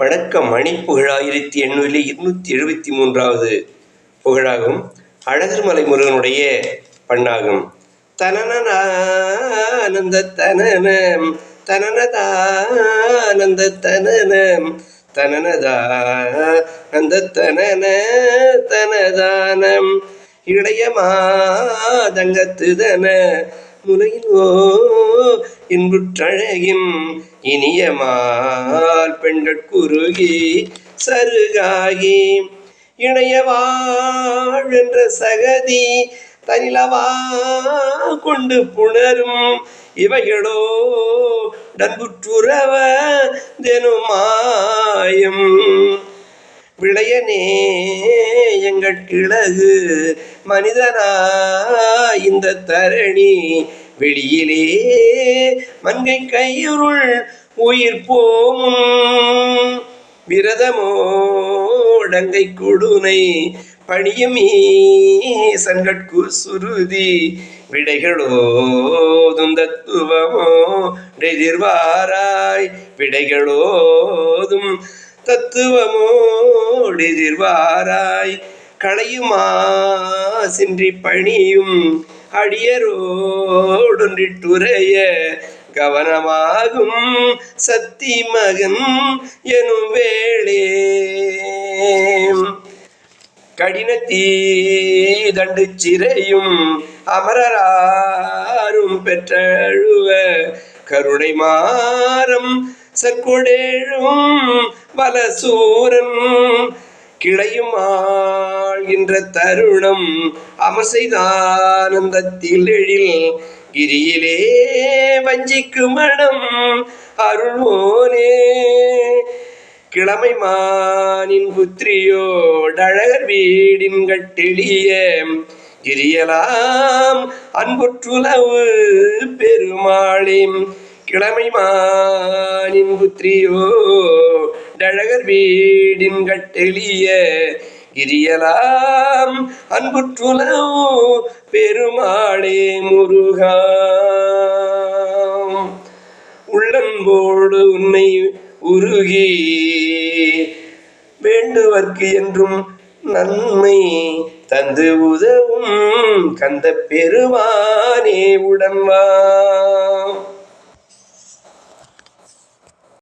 வணக்கம் மணி புகழ் ஆயிரத்தி எண்ணூறில் இருநூற்றி எழுபத்தி மூன்றாவது புகழாகும். அழகர்மலை முருகனுடைய பண்ணாகும். தனனந்த தனனம் தனனதானந்த தனனம் தனனதானந்த தனன தனதானம். இளைய மாதங்கத்துதன முலையிலோ இன்புற்றழகின் இனியமால் பெண்கட்குருகி சருகாகி இணையவாழ் என்ற சகதி தனிலவா கொண்டு புணரும் இவைகளோ டன்புற்றுறவ தெனுமாயம். விளையனே எங்கள் கிழகு மனிதனா இந்த தரணி வெளியிலே மங்கை கையுருள் உயிர் போமும் விரதமோடங்கை கொடுனை பணியும் சங்கட்கு சுருதி விடைகளோ துந்தத்துவமோ எதிர்வாராய் விடைகளோதும் தத்துவமோடிதிர்வாராய் களையுமா? சின்றி பணியும் அடியரோடொன்றிட்டுரைய கவனமாகும் சத்தி மகன் எனும் வேளே. கடினத்தீ தண்டு சிறையும் அமரராரும் பெற்றழுவ கருணை மாறம் சற்கொடேழும் வலசூரன் கிளையும் ஆழ்கின்ற தருணம் அமசைதானந்தத்தில் எழில் கிரியிலே வஞ்சிக்கு மனம் அருள்வோனே. கிழமை மானின் புத்திரியோடழகர் வீடின் கட்டெளிய கிரியலாம் அன்புற்றுளவு பெருமாளின் கிழமை மானின் புத்திரியோ டழகர் வீடின் கட்டெளிய கிரியலாம் அன்புற்றுலோ பெருமாளே முருகா. உள்ளன்போடு உன்னை உருகி வேண்டுவர்க்கு என்றும் நன்மை தந்து உதவும் கந்த பெருமானே உடன்வா